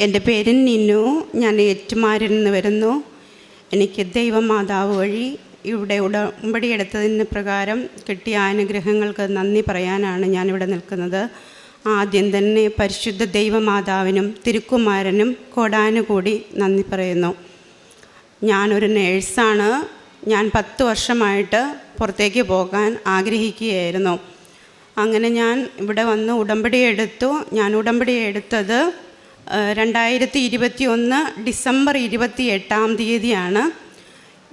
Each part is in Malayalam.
എന്റെ പേര് നിന്നു. ഞാൻ ഏറ്റുമാരിൽ നിന്ന് വരുന്നു. എനിക്ക് ദൈവമാതാവ് വഴി ഇവിടെ ഉടമ്പടി എടുത്തതിന് പ്രകാരം കിട്ടിയ അനുഗ്രഹങ്ങൾക്ക് നന്ദി പറയാനാണ് ഞാനിവിടെ നിൽക്കുന്നത്. ആദ്യം തന്നെ പരിശുദ്ധ ദൈവമാതാവിനും തിരുക്കുമാരനും കോടാനുകൂടി നന്ദി പറയുന്നു. ഞാനൊരു നേഴ്സാണ്. ഞാൻ പത്ത് വർഷമായിട്ട് പുറത്തേക്ക് പോകാൻ ആഗ്രഹിക്കുകയായിരുന്നു. അങ്ങനെ ഞാൻ ഇവിടെ വന്ന് ഉടമ്പടി എടുത്തു. ഞാൻ ഉടമ്പടി എടുത്തത് രണ്ടായിരത്തി ഇരുപത്തി ഒന്ന് ഡിസംബർ ഇരുപത്തി എട്ടാം തീയതിയാണ്.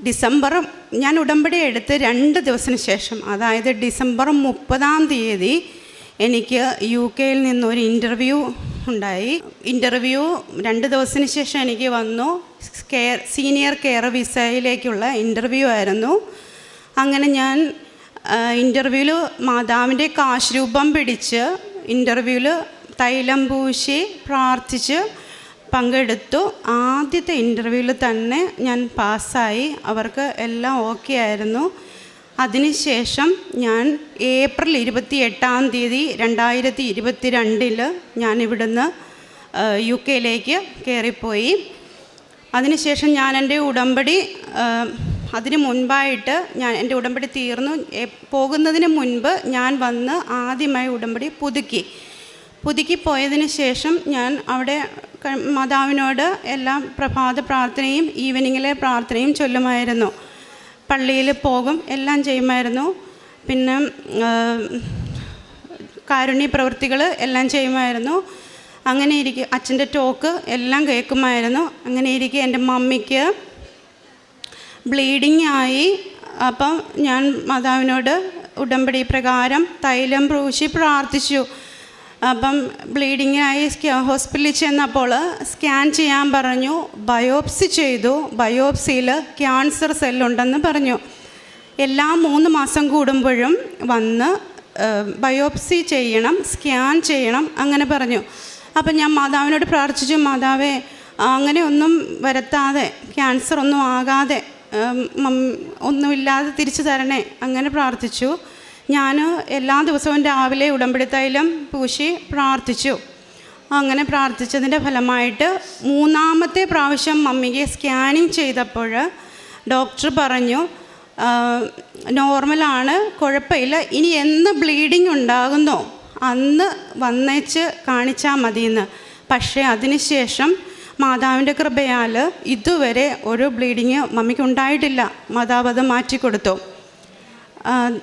ഡിസംബർ ഞാൻ ഉടമ്പടി എടുത്ത് രണ്ട് ദിവസത്തിന് ശേഷം അതായത് ഡിസംബർ മുപ്പതാം തീയതി എനിക്ക് യു കെയിൽ നിന്നൊരു ഇന്റർവ്യൂ ഉണ്ടായി. ഇന്റർവ്യൂ രണ്ട് ദിവസത്തിന് ശേഷം എനിക്ക് വന്നു. കെയർ സീനിയർ കെയർ വിസയിലേക്കുള്ള ഇന്റർവ്യൂ ആയിരുന്നു. അങ്ങനെ ഞാൻ ഇന്റർവ്യൂവിൽ മാതാവിന്റെ കാശ് രൂപം പിടിച്ച് ഇന്റർവ്യൂവിൽ തൈലം പൂശി പ്രാർത്ഥിച്ച് പങ്കെടുത്തു. ആദ്യത്തെ ഇന്റർവ്യൂവിൽ തന്നെ ഞാൻ പാസ്സായി. അവർക്ക് എല്ലാം ഓക്കെ ആയിരുന്നു. അതിനുശേഷം ഞാൻ ഏപ്രിൽ ഇരുപത്തി എട്ടാം തീയതി രണ്ടായിരത്തി ഇരുപത്തി രണ്ടിൽ ഞാൻ ഇവിടുന്ന് യു കെയിലേക്ക് കയറിപ്പോയി അതിനുശേഷം ഞാൻ എന്റെ ഉടമ്പടി അതിന് മുൻപായിട്ട് ഞാൻ എന്റെ ഉടമ്പടി തീർന്നു. പോകുന്നതിന് മുൻപ് ഞാൻ വന്ന് ആദ്യമായി ഉടമ്പടി പുതുക്കി. പുതുക്കി പോയതിന് ശേഷം ഞാൻ അവിടെ മാതാവിനോട് എല്ലാ പ്രഭാത പ്രാർത്ഥനയും ഈവനിങ്ങിലെ പ്രാർത്ഥനയും ചൊല്ലുമായിരുന്നു. പള്ളിയിൽ പോകും എല്ലാം ചെയ്യുമായിരുന്നു. പിന്നെ കാരുണ്യ പ്രവൃത്തികൾ എല്ലാം ചെയ്യുമായിരുന്നു. അങ്ങനെ ഇരിക്കെ അച്ഛന്റെ ടോക്ക് എല്ലാം കേൾക്കുമായിരുന്നു. അങ്ങനെ ഇരിക്കെ എന്റെ മമ്മിക്ക് ബ്ലീഡിങ് ആയി. അപ്പം ഞാൻ മാതാവിനോട് ഉടമ്പടി പ്രകാരം തൈലം പ്രൂശി പ്രാർത്ഥിച്ചു. അപ്പം ബ്ലീഡിങ് ആയി ഹോസ്പിറ്റലിൽ ചെന്നപ്പോൾ സ്കാൻ ചെയ്യാൻ പറഞ്ഞു ബയോപ്സി ചെയ്തു ബയോപ്സിയിൽ ക്യാൻസർ സെല്ലുണ്ടെന്ന് പറഞ്ഞു. എല്ലാ മൂന്ന് മാസം കൂടുമ്പോഴും വന്ന് ബയോപ്സി ചെയ്യണം സ്കാൻ ചെയ്യണം അങ്ങനെ പറഞ്ഞു. അപ്പം ഞാൻ മാതാവിനോട് പ്രാർത്ഥിച്ചു മാതാവേ അങ്ങനെയൊന്നും വരുത്താതെ ക്യാൻസർ ഒന്നും ആകാതെ ഒന്നുമില്ലാതെ തിരിച്ചു തരണേ അങ്ങനെ പ്രാർത്ഥിച്ചു. ഞാൻ എല്ലാ ദിവസവും രാവിലെ ഉടമ്പടി പൂശി പ്രാർത്ഥിച്ചു. അങ്ങനെ പ്രാർത്ഥിച്ചതിന്റെ ഫലമായിട്ട് മൂന്നാമത്തെ പ്രാവശ്യം മമ്മിക്ക് സ്കാനിങ് ചെയ്തപ്പോൾ ഡോക്ടർ പറഞ്ഞു നോർമലാണ് കുഴപ്പമില്ല. ഇനി എന്ന് ബ്ലീഡിങ് ഉണ്ടാകുന്നോ? അന്ന് വന്നേച്ച് കാണിച്ചാൽ മതിയെന്ന്. പക്ഷേ അതിനുശേഷം മാതാവിന്റെ കൃപയാൽ ഇതുവരെ ഒരു ബ്ലീഡിങ് മമ്മിക്ക് ഉണ്ടായിട്ടില്ല. മാതാവ് അത് മാറ്റിക്കൊടുത്തു.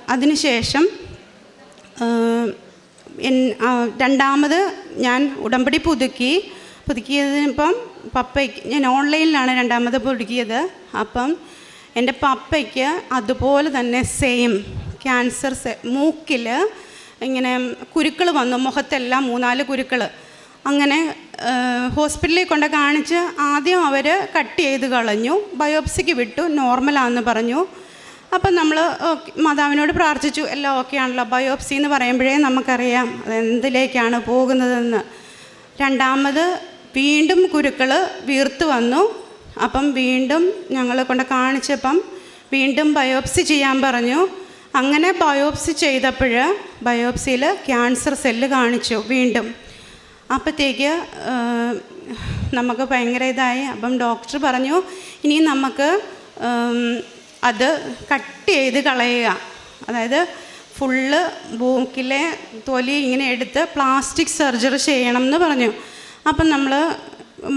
അതിനുശേഷം രണ്ടാമത് ഞാൻ ഉടമ്പടി പുതുക്കി. പുതുക്കിയതിനിപ്പം പപ്പയ്ക്ക് ഞാൻ ഓൺലൈനിലാണ് രണ്ടാമത് പുതുക്കിയത്. അപ്പം എന്റെ പപ്പയ്ക്ക് അതുപോലെ തന്നെ സെയിം ക്യാൻസർ സെ മൂക്കിൽ ഇങ്ങനെ കുരുക്കൾ വന്നു. മുഖത്തെല്ലാം മൂന്നാൽ കുരുക്കൾ അങ്ങനെ ഹോസ്പിറ്റലിൽ കൊണ്ട് കാണിച്ച് ആദ്യം അവർ കട്ട് ചെയ്ത് കളഞ്ഞു. ബയോപ്സിക്ക് വിട്ടു. നോർമലാണെന്ന് പറഞ്ഞു. അപ്പം നമ്മൾ മാതാവിനോട് പ്രാർത്ഥിച്ചു. എല്ലാം ഓക്കെ ആണല്ലോ. ബയോപ്സി എന്ന് പറയുമ്പോഴേ നമുക്കറിയാം അതെന്തിലേക്കാണ് പോകുന്നതെന്ന്. രണ്ടാമത് വീണ്ടും കുരുക്കൾ വീർത്ത് വന്നു. അപ്പം വീണ്ടും ഞങ്ങൾ കൊണ്ട് കാണിച്ചപ്പം വീണ്ടും ബയോപ്സി ചെയ്യാൻ പറഞ്ഞു. അങ്ങനെ ബയോപ്സി ചെയ്തപ്പോൾ ബയോപ്സിയിൽ ക്യാൻസർ സെല്ല് കാണിച്ചു വീണ്ടും. അപ്പോഴത്തേക്ക് നമുക്ക് ഭയങ്കര ഇതായി. അപ്പം ഡോക്ടർ പറഞ്ഞു ഇനി നമുക്ക് അത് കട്ട് ചെയ്ത് കളയുക. അതായത് ഫുള്ള് മൂക്കിലെ തൊലി ഇങ്ങനെ എടുത്ത് പ്ലാസ്റ്റിക് സർജറി ചെയ്യണം എന്ന് പറഞ്ഞു. അപ്പം നമ്മൾ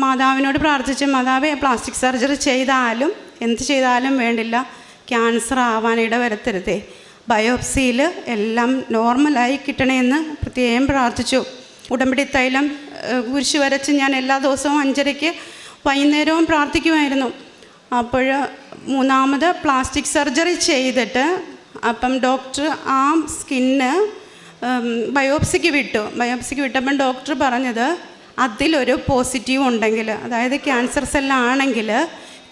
മാതാവിനോട് പ്രാർത്ഥിച്ച് മാതാവേ പ്ലാസ്റ്റിക് സർജറി ചെയ്താലും എന്ത് ചെയ്താലും വേണ്ടില്ല ക്യാൻസർ ആവാനിട വരുത്തരുതേ ബയോപ്സിയിൽ എല്ലാം നോർമലായി കിട്ടണമെന്ന് പ്രത്യേകം പ്രാർത്ഥിച്ചു. ഉടമ്പടി തൈലം കുരിശ് വരച്ച് ഞാൻ എല്ലാ ദിവസവും അഞ്ചരയ്ക്ക് വൈകുന്നേരവും പ്രാർത്ഥിക്കുമായിരുന്നു. അപ്പോൾ മൂന്നാമത് പ്ലാസ്റ്റിക് സർജറി ചെയ്തിട്ട് അപ്പം ഡോക്ടർ ആ സ്കിന്ന് ബയോപ്സിക്ക് വിട്ടു. ബയോപ്സിക്ക് വിട്ടപ്പം ഡോക്ടർ പറഞ്ഞത് അതിലൊരു പോസിറ്റീവ് ഉണ്ടെങ്കിൽ അതായത് ക്യാൻസർ സെല്ലാണെങ്കിൽ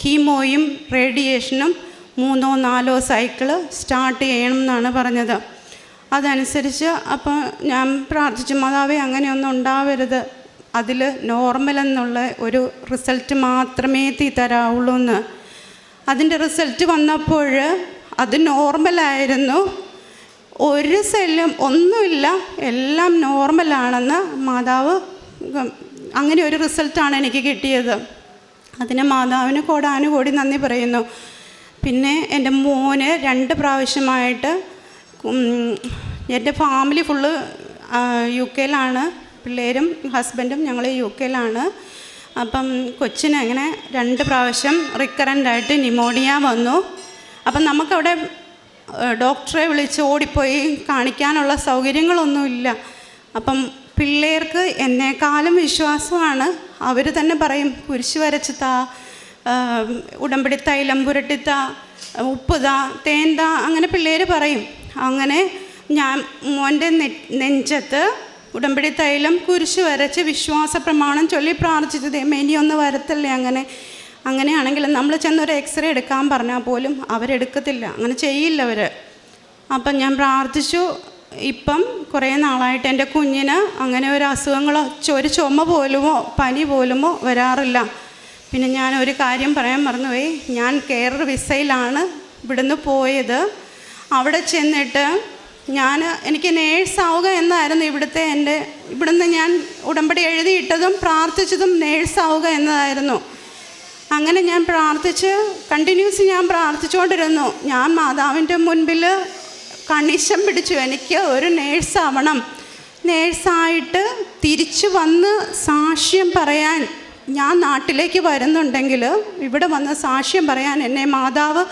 കീമോയും റേഡിയേഷനും മൂന്നോ നാലോ സൈക്കിൾ സ്റ്റാർട്ട് ചെയ്യണം എന്നാണ് പറഞ്ഞത്. അതനുസരിച്ച് അപ്പോൾ ഞാൻ പ്രാർത്ഥിച്ചു മാതാവേ അങ്ങനെയൊന്നും ഉണ്ടാവരുത്. അതിൽ നോർമൽ എന്നുള്ള ഒരു റിസൾട്ട് മാത്രമേ തീ തരാവുള്ളൂ എന്ന് അതിന്റെ റിസൾട്ട് വന്നപ്പോൾ അത് നോർമലായിരുന്നു. ഒരു സെല്ലും ഒന്നുമില്ല. എല്ലാം നോർമലാണെന്ന് മാതാവ് അങ്ങനെ ഒരു റിസൾട്ടാണ് എനിക്ക് കിട്ടിയത്. അതിന് മാതാവിന് കോടാനുകോടി നന്ദി പറയുന്നു. പിന്നെ എന്റെ മോന് രണ്ട് പ്രാവശ്യമായിട്ട് എന്റെ ഫാമിലി ഫുള്ള് യു കെയിലാണ്. പിള്ളേരും ഹസ്ബൻഡും ഞങ്ങൾ യു കെയിലാണ്. അപ്പം കൊച്ചിന് അങ്ങനെ രണ്ട് പ്രാവശ്യം റിക്കറന്റായിട്ട് നിമോണിയ വന്നു. അപ്പം നമുക്കവിടെ ഡോക്ടറെ വിളിച്ച് ഓടിപ്പോയി കാണിക്കാനുള്ള സൗകര്യങ്ങളൊന്നുമില്ല. അപ്പം പിള്ളേർക്ക് എന്നേക്കാളും വിശ്വാസമാണ്. അവർ തന്നെ പറയും കുരിശ് വരച്ച് ഉടമ്പടി തൈലം പുരട്ടിത്ത ഉപ്പ് താ തേൻ അങ്ങനെ പിള്ളേർ പറയും. അങ്ങനെ ഞാൻ മോന്റെ നെഞ്ചത്ത് ഉടമ്പടി തൈലം കുരിശ് വരച്ച് വിശ്വാസ പ്രമാണം ചൊല്ലി പ്രാർത്ഥിച്ചു ദൈവമേ ഇനിയൊന്ന് വരത്തല്ലേ? അങ്ങനെ അങ്ങനെയാണെങ്കിൽ നമ്മൾ ചെന്നൊരു എക്സ്റേ എടുക്കാൻ പറഞ്ഞാൽ പോലും അവരെടുക്കത്തില്ല. അങ്ങനെ ചെയ്യില്ല അവർ അപ്പം ഞാൻ പ്രാർത്ഥിച്ചു. ഇപ്പം കുറേ നാളായിട്ട് എന്റെ കുഞ്ഞിന് അങ്ങനെ ഒരു അസുഖങ്ങളോ ഒരു ചുമ പോലുമോ പനി പോലുമോ വരാറില്ല. പിന്നെ ഞാൻ ഒരു കാര്യം പറയാൻ മറന്നുപോയി ഞാൻ കേരള വിസയിലാണ് ഇവിടുന്ന് പോയത്. അവിടെ ചെന്നിട്ട് ഞാൻ എനിക്ക് നേഴ്സാവുക എന്നായിരുന്നു ഇവിടുത്തെ എന്റെ ഇവിടുന്ന് ഞാൻ ഉടമ്പടി എഴുതിയിട്ടതും പ്രാർത്ഥിച്ചതും നേഴ്സാവുക എന്നതായിരുന്നു. അങ്ങനെ ഞാൻ പ്രാർത്ഥിച്ച് കണ്ടിന്യൂസ് ഞാൻ പ്രാർത്ഥിച്ചുകൊണ്ടിരുന്നു. ഞാൻ മാതാവിന്റെ മുൻപിൽ കണിശം പിടിച്ചു എനിക്ക് ഒരു നേഴ്സാവണം നേഴ്സായിട്ട് തിരിച്ചു വന്ന് സാക്ഷ്യം പറയാൻ ഞാൻ നാട്ടിലേക്ക് വരുന്നുണ്ടെങ്കിൽ ഇവിടെ വന്ന് സാക്ഷ്യം പറയാൻ എന്നെ മാതാവ്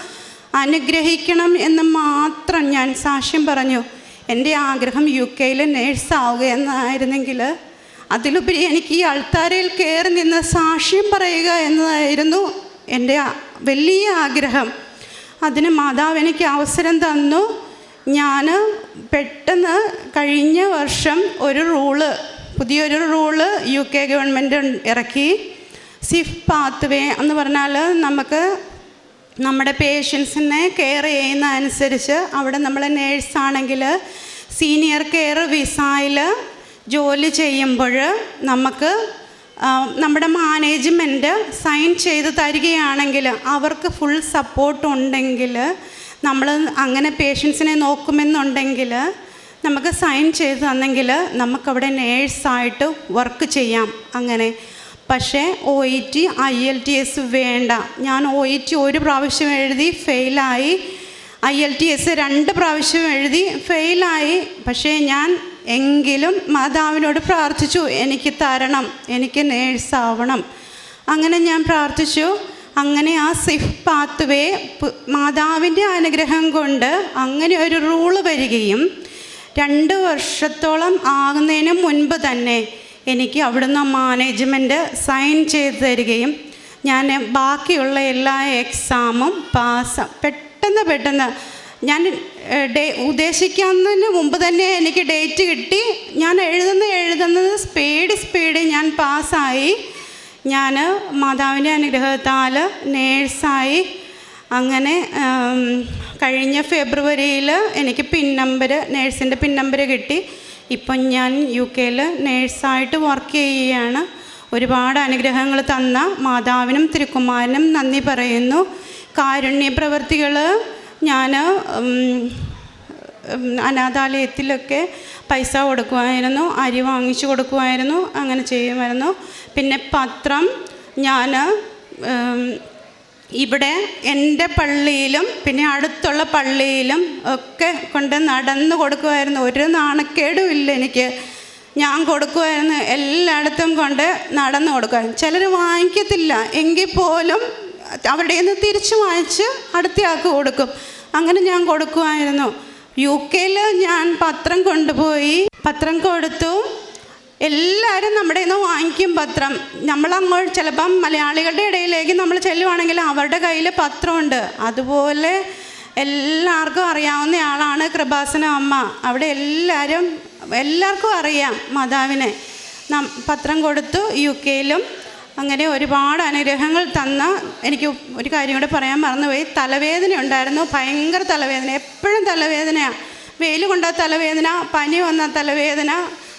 അനുഗ്രഹിക്കണം എന്ന് മാത്രം ഞാൻ സാക്ഷ്യം പറഞ്ഞു. എന്റെ ആഗ്രഹം യു കെയിൽ നേഴ്സാവുക എന്നായിരുന്നെങ്കിൽ അതിലുപരി എനിക്ക് ഈ അൾത്താരയിൽ കയറി നിന്ന് സാക്ഷ്യം പറയുക എന്നതായിരുന്നു എന്റെ വലിയ ആഗ്രഹം. അതിന് മാതാവ് എനിക്ക് അവസരം തന്നു. ഞാൻ പെട്ടെന്ന് കഴിഞ്ഞ വർഷം ഒരു റൂൾ പുതിയൊരു റൂൾ യു കെ ഗവൺമെന്റ് ഇറക്കി. സിഫ് പാത്ത് വേ എന്ന് പറഞ്ഞാൽ നമുക്ക് നമ്മുടെ പേഷ്യൻസിനെ കെയർ ചെയ്യുന്ന അനുസരിച്ച് അവിടെ നമ്മൾ നേഴ്സാണെങ്കിൽ സീനിയർ കെയർ വിസായിൽ ജോലി ചെയ്യുമ്പോൾ നമുക്ക് നമ്മുടെ മാനേജ്മെന്റ് സൈൻ ചെയ്ത് തരികയാണെങ്കിൽ അവർക്ക് ഫുൾ സപ്പോർട്ട് ഉണ്ടെങ്കിൽ നമ്മൾ അങ്ങനെ പേഷ്യൻസിനെ നോക്കുമെന്നുണ്ടെങ്കിൽ നമുക്ക് സൈൻ ചെയ്ത് തന്നെങ്കിൽ നമുക്കവിടെ നേഴ്സായിട്ട് വർക്ക് ചെയ്യാം. അങ്ങനെ പക്ഷേ O E T I L T S വേണ്ട. ഞാൻ ഒ ഇ ടി ഒരു പ്രാവശ്യം എഴുതി ഫെയിലായി. ഐ എൽ ടി എസ് രണ്ട് പ്രാവശ്യം എഴുതി ഫെയിലായി. പക്ഷേ ഞാൻ എങ്കിലും മാതാവിനോട് പ്രാർത്ഥിച്ചു എനിക്ക് തരണം എനിക്ക് നേഴ്സാവണം. അങ്ങനെ ഞാൻ പ്രാർത്ഥിച്ചു. അങ്ങനെ ആ സിഫ് പാത്ത് വേ മാതാവിന്റെ അനുഗ്രഹം കൊണ്ട് അങ്ങനെ ഒരു റൂൾ വരികയും രണ്ട് വർഷത്തോളം ആകുന്നതിന് മുൻപ് തന്നെ എനിക്ക് അവിടുന്ന് മാനേജ്മെന്റ് സൈൻ ചെയ്ത് തരികയും ഞാൻ ബാക്കിയുള്ള എല്ലാ എക്സാമും പാസ് പെട്ടെന്ന് പെട്ടെന്ന് ഞാൻ ഡേ ഉദ്ദേശിക്കുന്നതിന് മുമ്പ് തന്നെ എനിക്ക് ഡേറ്റ് കിട്ടി. ഞാൻ എഴുതുന്ന എഴുതുന്നത് സ്പീഡ് സ്പീഡ് ഞാൻ പാസ്സായി ഞാൻ മാതാവിന്റെ അനുഗ്രഹത്താൽ നേഴ്സായി. അങ്ങനെ കഴിഞ്ഞ ഫെബ്രുവരിയിൽ എനിക്ക് പിൻ നമ്പർ നേഴ്സിന്റെ പിൻ നമ്പർ കിട്ടി. ഇപ്പം ഞാൻ യു കെയിൽ നേഴ്സായിട്ട് വർക്ക് ചെയ്യുകയാണ്. ഒരുപാട് അനുഗ്രഹങ്ങൾ തന്ന മാതാവിനും തിരുക്കുമാരനും നന്ദി പറയുന്നു. കാരുണ്യ പ്രവർത്തികൾ ഞാൻ അനാഥാലയത്തിലൊക്കെ പൈസ കൊടുക്കുമായിരുന്നു അരി വാങ്ങിച്ചു കൊടുക്കുമായിരുന്നു അങ്ങനെ ചെയ്യുമായിരുന്നു. പിന്നെ പത്രം ഞാൻ ഇവിടെ എന്റെ പള്ളിയിലും പിന്നെ അടുത്തുള്ള പള്ളിയിലും ഒക്കെ കൊണ്ട് നടന്നു കൊടുക്കുമായിരുന്നു. ഒരു നാണക്കേടും ഇല്ല എനിക്ക്. ഞാൻ കൊടുക്കുമായിരുന്നു. എല്ലായിടത്തും കൊണ്ട് നടന്നു കൊടുക്കുമായിരുന്നു. ചിലർ വാങ്ങിക്കത്തില്ല. എങ്കിൽ പോലും അവിടെ നിന്ന് തിരിച്ച് വാങ്ങിച്ച് അടുത്തയാൾക്ക് കൊടുക്കും. അങ്ങനെ ഞാൻ കൊടുക്കുമായിരുന്നു. യു കെയിൽ ഞാൻ പത്രം കൊണ്ടുപോയി. പത്രം കൊടുത്തു. എല്ലാവരും നമ്മുടെ നിന്ന് വാങ്ങിക്കും പത്രം. നമ്മളങ്ങോട്ട് ചിലപ്പം മലയാളികളുടെ ഇടയിലേക്ക് നമ്മൾ ചെല്ലുവാണെങ്കിൽ അവരുടെ കയ്യിൽ പത്രമുണ്ട്. അതുപോലെ എല്ലാവർക്കും അറിയാവുന്ന ആളാണ് കൃപാസന അമ്മ. അവിടെ എല്ലാവരും എല്ലാവർക്കും അറിയാം മാതാവിനെ. പത്രം കൊടുത്തു യു കെയിലും. അങ്ങനെ ഒരുപാട് അനുഗ്രഹങ്ങൾ തന്ന എനിക്ക് ഒരു കാര്യം കൂടെ പറയാൻ മറന്നുപോയി. തലവേദന ഉണ്ടായിരുന്നു ഭയങ്കര തലവേദന. എപ്പോഴും തലവേദനയാണ് വെയിൽ കൊണ്ട തലവേദന പനി വന്ന തലവേദന.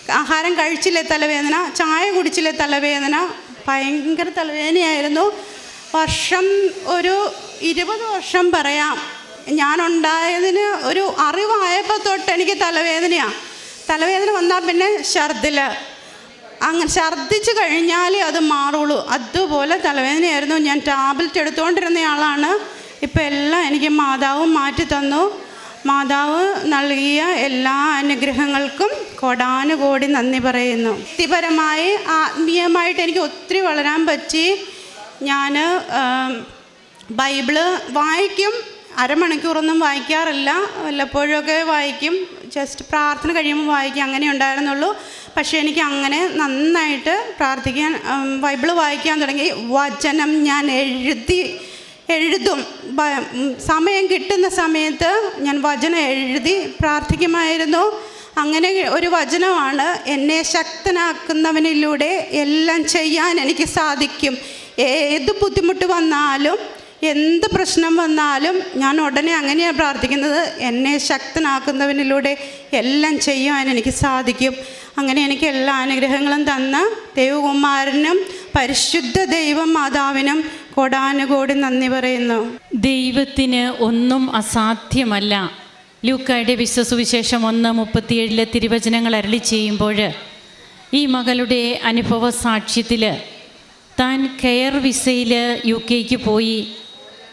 ആഹാരം കഴിച്ചില്ലേ തലവേദന? ചായ കുടിച്ചില്ലേ തലവേദന? ഭയങ്കര തലവേദനയായിരുന്നു. വർഷം ഒരു ഇരുപത് വർഷം പറയാം. ഞാനുണ്ടായതിന് ഒരു അറിവായപ്പോൾ തൊട്ട് എനിക്ക് തലവേദനയാണ് തലവേദന വന്നാൽ പിന്നെ ഛർദിൽ അങ്ങനെ ഛർദ്ദിച്ച് കഴിഞ്ഞാലേ അത് മാറുള്ളൂ. അതുപോലെ തലവേദനയായിരുന്നു. ഞാൻ ടാബ്ലറ്റ് എടുത്തുകൊണ്ടിരുന്ന ആളാണ് ഇപ്പം എല്ലാം എനിക്ക് മാതാവും മാറ്റി തന്നു മാതാവ് നൽകിയ എല്ലാ അനുഗ്രഹങ്ങൾക്കും കോടാനുകോടി നന്ദി പറയുന്നു. വ്യക്തിപരമായി ആത്മീയമായിട്ട് എനിക്ക് ഒത്തിരി വളരാൻ പറ്റി. ഞാൻ ബൈബിൾ വായിക്കും. അരമണിക്കൂറൊന്നും വായിക്കാറില്ല. വല്ലപ്പോഴൊക്കെ വായിക്കും. ജസ്റ്റ് പ്രാർത്ഥന കഴിയുമ്പോൾ വായിക്കും. അങ്ങനെ ഉണ്ടായിരുന്നുള്ളൂ. പക്ഷേ എനിക്ക് അങ്ങനെ നന്നായിട്ട് പ്രാർത്ഥിക്കാൻ ബൈബിൾ വായിക്കാൻ തുടങ്ങി. വചനം ഞാൻ എഴുതി എഴുതും. സമയം കിട്ടുന്ന സമയത്ത് ഞാൻ വചനം എഴുതി പ്രാർത്ഥിക്കുമായിരുന്നു. അങ്ങനെ ഒരു വചനമാണ് എന്നെ ശക്തനാക്കുന്നവനിലൂടെ എല്ലാം ചെയ്യാൻ എനിക്ക് സാധിക്കും. ഏത് ബുദ്ധിമുട്ട് വന്നാലും എന്ത് പ്രശ്നം വന്നാലും ഞാൻ ഉടനെ അങ്ങനെയാണ് പ്രാർത്ഥിക്കുന്നത്. എന്നെ ശക്തനാക്കുന്നവനിലൂടെ എല്ലാം ചെയ്യാൻ എനിക്ക് സാധിക്കും. അങ്ങനെ എനിക്ക് എല്ലാ അനുഗ്രഹങ്ങളും തന്ന ദൈവകുമാരനും പരിശുദ്ധ ദൈവം മാതാവിനും കോടാനുകോടി നന്ദി പറയുന്നു. ദൈവത്തിന് ഒന്നും അസാധ്യമല്ല. ലൂക്കായുടെ വിശ്വസുവിശേഷം ഒന്ന് മുപ്പത്തിയേഴിലെ തിരുവചനങ്ങൾ അരളി ചെയ്യുമ്പോൾ ഈ മകളുടെ അനുഭവ സാക്ഷ്യത്തിൽ താൻ കെയർ വിസയിൽ യു കെക്ക് പോയി.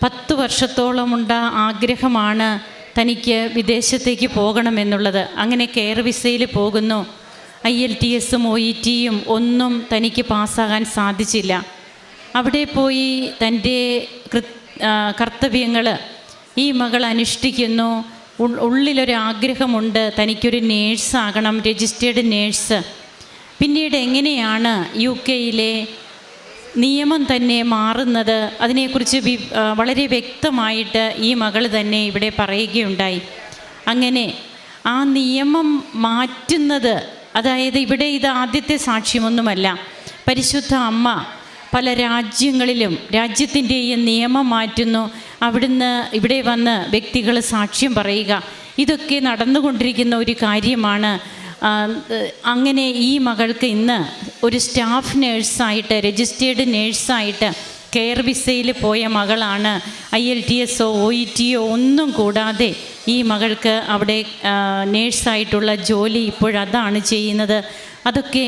പത്ത് വർഷത്തോളമുണ്ട ആഗ്രഹമാണ് തനിക്ക് വിദേശത്തേക്ക് പോകണമെന്നുള്ളത്. അങ്ങനെ കെയർ വിസയിൽ പോകുന്നു. ഐ എൽ ടി എസും ഒ ഇ ടിയും ഒന്നും തനിക്ക് പാസ്സാകാൻ സാധിച്ചില്ല. അവിടെ പോയി തന്റെ കർത്തവ്യങ്ങൾ ഈ മകൾ അനുഷ്ഠിക്കുന്നു. ഉള്ളിലൊരാഗ്രഹമുണ്ട്. തനിക്കൊരു നേഴ്സാകണം രജിസ്റ്റേർഡ് നേഴ്സ്. പിന്നീട് എങ്ങനെയാണ് യു കെയിലെ നിയമം തന്നെ മാറുന്നത്? അതിനെക്കുറിച്ച് വളരെ വ്യക്തമായിട്ട് ഈ മകൾ തന്നെ ഇവിടെ പറയുകയുണ്ടായി. അങ്ങനെ ആ നിയമം മാറ്റുന്നത് അതായത് ഇവിടെ ഇത് ആദ്യത്തെ സാക്ഷ്യമൊന്നുമല്ല. പരിശുദ്ധ അമ്മ പല രാജ്യങ്ങളിലും രാജ്യത്തിന്റെയും നിയമം മാറ്റുന്നു. അവിടുന്ന് ഇവിടെ വന്ന് വ്യക്തികൾ സാക്ഷ്യം പറയുക. ഇതൊക്കെ നടന്നുകൊണ്ടിരിക്കുന്ന ഒരു കാര്യമാണ്. അങ്ങനെ ഈ മകൾക്ക് ഇന്ന് ഒരു സ്റ്റാഫ് നേഴ്സായിട്ട് രജിസ്റ്റേർഡ് നേഴ്സായിട്ട് കെയർ വിസയിൽ പോയ മകളാണ് ഐ എൽ ടി എസോ ഒ ഇ ടിയോ ഒന്നും കൂടാതെ ഈ മകൾക്ക് അവിടെ നേഴ്സായിട്ടുള്ള ജോലി ഇപ്പോഴതാണ് ചെയ്യുന്നത്. അതൊക്കെ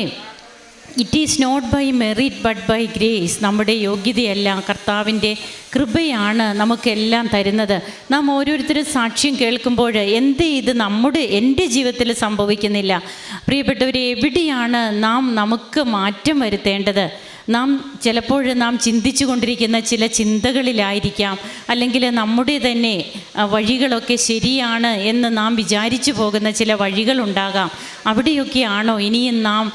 it is not by merit but by grace നമ്മുടെ യോഗ്യതയല്ല കർത്താവിന്റെ കൃപയാണ് നമുക്കെല്ലാം തരുന്നത്. നാം ഓരോരുത്തരും സാക്ഷ്യം കേൾക്കുമ്പോൾ എന്ത് ഇത് നമ്മുടെ എന്റെ ജീവിതത്തിൽ സംഭവിക്കുന്നില്ല. പ്രിയപ്പെട്ടവർ എവിടെയാണ് നാം നമുക്ക് മാറ്റം വരുത്തേണ്ടത്? നാം ചിലപ്പോൾ നാം ചിന്തിച്ചു കൊണ്ടിരിക്കുന്ന ചില ചിന്തകളിലായിരിക്കാം. അല്ലെങ്കിൽ നമ്മുടെ തന്നെ വഴികളൊക്കെ ശരിയാണ് എന്ന് നാം വിചാരിച്ചു പോകുന്ന ചില വഴികളുണ്ടാകാം. അവിടെയൊക്കെയാണോ ഇനിയും നാം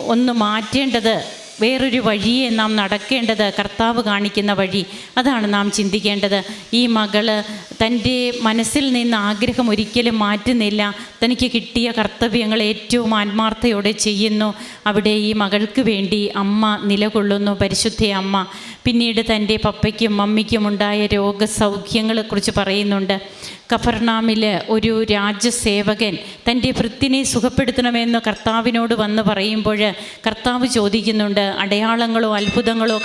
ഒന്ന് മാറ്റേണ്ടത് വേറൊരു വഴിയെ നാം നടക്കേണ്ടത് കർത്താവ് കാണിക്കുന്ന വഴി. അതാണ് നാം ചിന്തിക്കേണ്ടത്. ഈ മകൾ തന്റെ മനസ്സിൽ നിന്ന് ആഗ്രഹം ഒരിക്കലും മാറ്റുന്നില്ല. തനിക്ക് കിട്ടിയ കർത്തവ്യങ്ങൾ ഏറ്റവും ആത്മാർത്ഥയോടെ ചെയ്യുന്നു. അവിടെ ഈ മകൾക്ക് വേണ്ടി അമ്മ നിലകൊള്ളുന്നു പരിശുദ്ധ അമ്മ. പിന്നീട് തന്റെ പപ്പയ്ക്കും മമ്മിക്കും ഉണ്ടായ രോഗസൗഖ്യങ്ങളെക്കുറിച്ച് പറയുന്നുണ്ട്. കഫർനാമിൽ ഒരു രാജ്യസേവകൻ തന്റെ വൃത്തിനെ സുഖപ്പെടുത്തണമെന്ന് കർത്താവിനോട് വന്ന് പറയുമ്പോൾ കർത്താവ് ചോദിക്കുന്നുണ്ട് അടയാളങ്ങളോ അത്ഭുതങ്ങളോ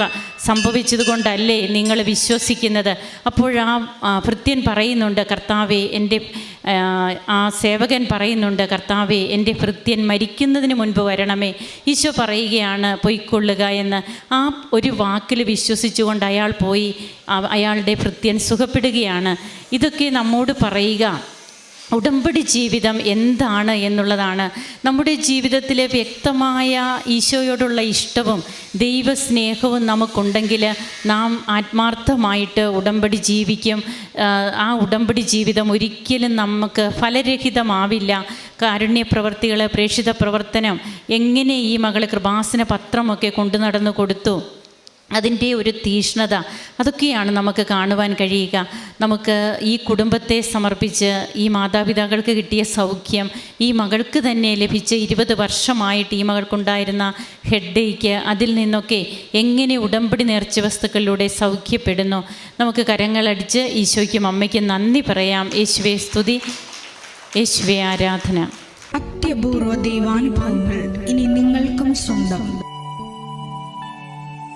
സംഭവിച്ചതുകൊണ്ടല്ലേ നിങ്ങൾ വിശ്വസിക്കുന്നത്? അപ്പോഴാ ആ, പറയുന്നുണ്ട് കർത്താവെ എന്റെ ആ, സേവകൻ പറയുന്നുണ്ട് കർത്താവെ എന്റെ ഭൃത്യൻ മരിക്കുന്നതിന് മുൻപ് വരണമേ. ഈശോ പറയുകയാണ് പൊയ്ക്കൊള്ളുക എന്ന്. ആ ഒരു വാക്കിൽ വിശ്വസിച്ചുകൊണ്ട് അയാൾ പോയി അയാളുടെ ഭൃത്യൻ സുഖപ്പെടുകയാണ്. ഇതൊക്കെ നമ്മോട് പറയുക. ഉടമ്പടി ജീവിതം എന്താണ് എന്നുള്ളതാണ്. നമ്മുടെ ജീവിതത്തിലെ വ്യക്തമായ ഈശോയോടുള്ള ഇഷ്ടവും ദൈവസ്നേഹവും നമുക്കുണ്ടെങ്കിൽ നാം ആത്മാർത്ഥമായിട്ട് ഉടമ്പടി ജീവിക്കും. ആ, ഉടമ്പടി ജീവിതം ഒരിക്കലും നമുക്ക് ഫലരഹിതമാവില്ല. കാരുണ്യ പ്രവർത്തികൾ പ്രേക്ഷിത പ്രവർത്തനം എങ്ങനെ ഈ മകൾ കൃപാസന പത്രമൊക്കെ കൊണ്ടു നടന്നു കൊടുത്തു. അതിന്റെ ഒരു തീഷ്ണത അതൊക്കെയാണ് നമുക്ക് കാണുവാൻ കഴിയുക. നമുക്ക് ഈ കുടുംബത്തെ സമർപ്പിച്ച് ഈ മാതാപിതാക്കൾക്ക് കിട്ടിയ സൗഖ്യം ഈ മകൾക്ക് തന്നെ ലഭിച്ച ഇരുപത് വർഷമായിട്ട് ഈ മകൾക്കുണ്ടായിരുന്ന ഹെഡേക്ക് അതിൽ നിന്നൊക്കെ എങ്ങനെ ഉടമ്പടി നേർച്ച വസ്തുക്കളിലൂടെ സൗഖ്യപ്പെടുന്നു. നമുക്ക് കരങ്ങളടിച്ച് ഈശോയ്ക്കും അമ്മയ്ക്കും നന്ദി പറയാം. യേശുവെ സ്തുതി. യേശുവെ ആരാധന. അത്യപൂർവ ദൈവാനുഭവങ്ങൾ ഇനി നിങ്ങൾക്കും സ്വന്തം.